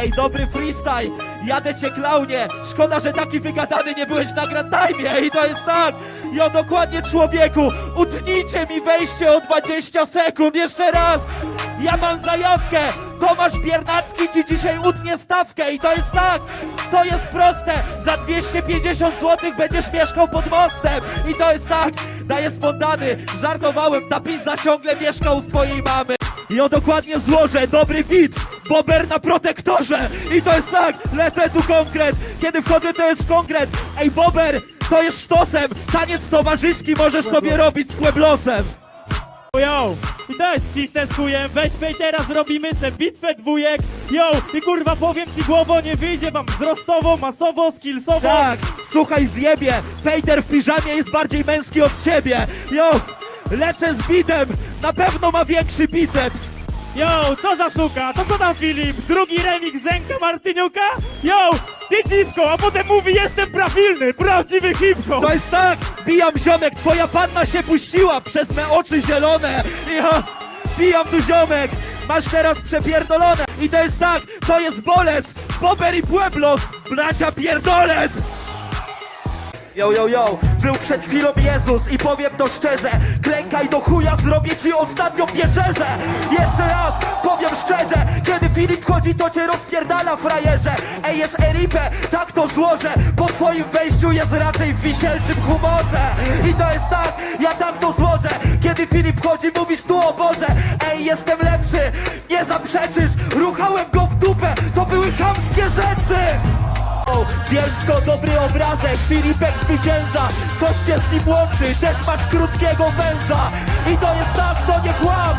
Ej, dobry freestyle! Jadę cię klaunie! Szkoda, że taki wygadany nie byłeś na Grand Time! I to jest tak! Jo, dokładnie człowieku! Utnijcie mi wejście o 20 sekund! Jeszcze raz! Ja mam zajawkę! Tomasz Biernacki ci dzisiaj utnie stawkę i to jest tak! To jest proste! Za 250 zł będziesz mieszkał pod mostem! I to jest tak! Daję spontany! Żartowałem, ta pizda ciągle mieszka u swojej mamy! I o dokładnie złożę, dobry fit, bober na protektorze. I to jest tak, lecę tu konkret, kiedy wchodzę to jest konkret. Ej bober, to jest sztosem, taniec towarzyski możesz sobie robić z Pueblosem. Yo! I to jest cisne z chujem, weźmy i teraz robimy se bitwę dwójek. Yo! I kurwa powiem ci głowo, nie wyjdzie. Wam wzrostowo, masowo, skillsowo. Tak, słuchaj zjebie, Peter w piżamie jest bardziej męski od ciebie. Yo, lecę z bitem, na pewno ma większy biceps Yo! Co za suka? To co tam Filip? Drugi remix Zenka Martyniuka? Yo! Ty dziwko, a potem mówi jestem prawilny, prawdziwy hip-hop! To jest tak, bijam ziomek, twoja panna się puściła przez me oczy zielone. Ja bijam tu ziomek, masz teraz przepierdolone. I to jest tak, to jest bolec, Bober i Pueblos, bracia pierdolec. Yo, yo, yo, był przed chwilą Jezus i powiem to szczerze Klękaj do chuja, zrobię ci ostatnią wieczerzę Jeszcze raz, powiem szczerze Kiedy Filip wchodzi, to cię rozpierdala frajerze. Ej, jest Eripe, tak to złożę Po twoim wejściu jest raczej w wisielczym humorze. I to jest tak, ja tak to złożę Kiedy Filip wchodzi, mówisz tu o Boże. Ej, jestem lepszy, nie zaprzeczysz Ruchałem go w dupę, to były chamskie rzeczy o, Bielsko, dobry obrazek, Filipek zwycięża. Coś cię z nim łączy, też masz krótkiego węża. I to jest tak, to nie kłam.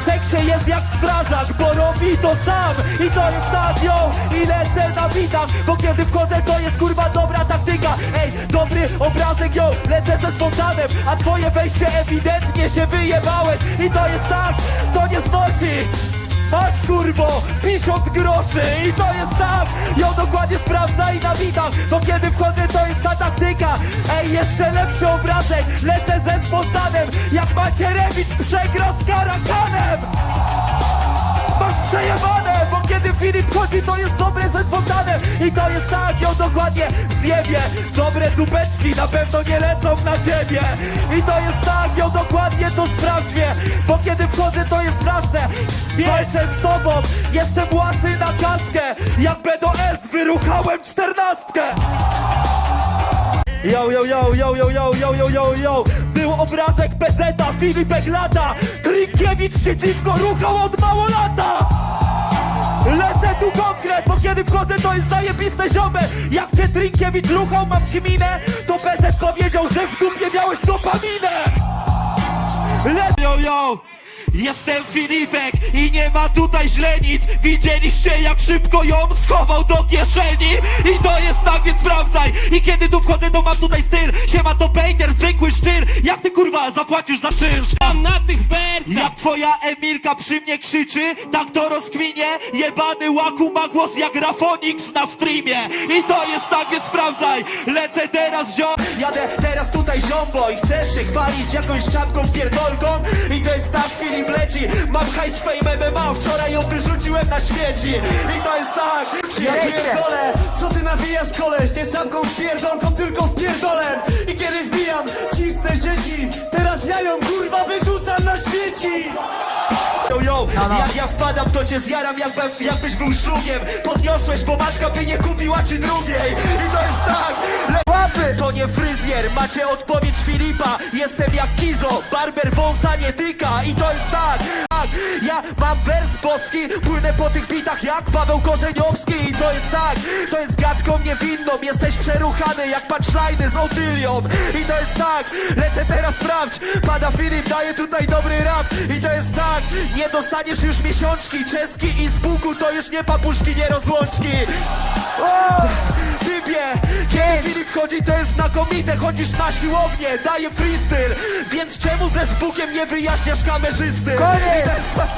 W seksie jest jak strażak, bo robi to sam. I to jest tak, yo, i lecę na widach Bo kiedy wchodzę, to jest kurwa dobra taktyka. Ej, dobry obrazek, yo, lecę ze spontanem. A twoje wejście ewidentnie się wyjebałeś. I to jest tak, to nie znosi Masz kurwo, 50 groszy i to jest tak. Ją dokładnie sprawdza i na widach Bo kiedy wchodzę to jest ta taktyka. Ej, jeszcze lepszy obrazek. Lecę ze spontanem Jak Macierewicz przegra z Karakanem Masz przejebane, bo kiedy Filip chodzi to jest dobre ze spontanem I to jest tak, ją dokładnie zjebie. Dobre dupeczki na pewno nie lecą na ciebie. I to jest tak, ją dokładnie to sprawdź mnie Bo kiedy wchodzę to jest straszne. Walczę z tobą, jestem łasy na kaskę. Jak B do S wyruchałem czternastkę. Yo, yo, yo, yo, yo, yo, yo, yo, yo, yo Był obrazek PZ-a, Filipek lata. Trinkiewicz się dziwko ruchał od mało lata. Lecę tu konkret, bo kiedy wchodzę to jest zajebiste ziome Jak cię Trinkiewicz ruchał, mam kminę To PZ powiedział, że w dupie miałeś dopaminę. Le- yo, yo. Jestem Filipek i nie ma tutaj źrenic Widzieliście jak szybko ją schował do kieszeni I to jest tak, więc sprawdzaj I kiedy tu wchodzę to mam tutaj styl Siema to Peter, zwykły szczyr Jak ty kurwa zapłacisz za czynsz? Tam na tych wersach! Twoja Emilka przy mnie krzyczy, tak to rozkminie Jebany łaku ma głos jak Rafonix na streamie. I to jest tak, więc sprawdzaj. Lecę teraz ziom Jadę teraz tutaj ziombo i chcesz się chwalić jakąś czapką pierdolką? I to jest tak Filip leci Mam hajs fame MMA, wczoraj ją wyrzuciłem na śmieci. I to jest tak. Ja pierdolę, co ty nawijasz koleś? Nie czapką pierdolką, tylko w pierdolem. I kiedy wbijam, cisnę śmieci Yo, yo, jak ja wpadam, to cię zjaram, jakby, jakbyś był szlugiem. Podniosłeś, bo matka by nie kupiła ci drugiej. I to jest tak, łapy! To nie fryzjer, macie odpowiedź Filipa. Jestem jak Kizo, barber wąsa nie tyka. I to jest tak Ja mam wers boski, płynę po tych bitach jak Paweł Korzeniowski. I to jest tak, to jest gadką niewinną. Jesteś przeruchany jak punchline'y z Otylią. I to jest tak, lecę teraz sprawdź. Pada Filip, daje tutaj dobry rap. I to jest tak, nie dostaniesz już miesiączki. Czeski i z Bugu to już nie papuszki, nie rozłączki. O, Typie, kiedy Filip wchodzi to jest znakomite. Chodzisz na siłownię, daje freestyle. Więc czemu ze Zbugiem nie wyjaśniasz kamerzysty? Tak-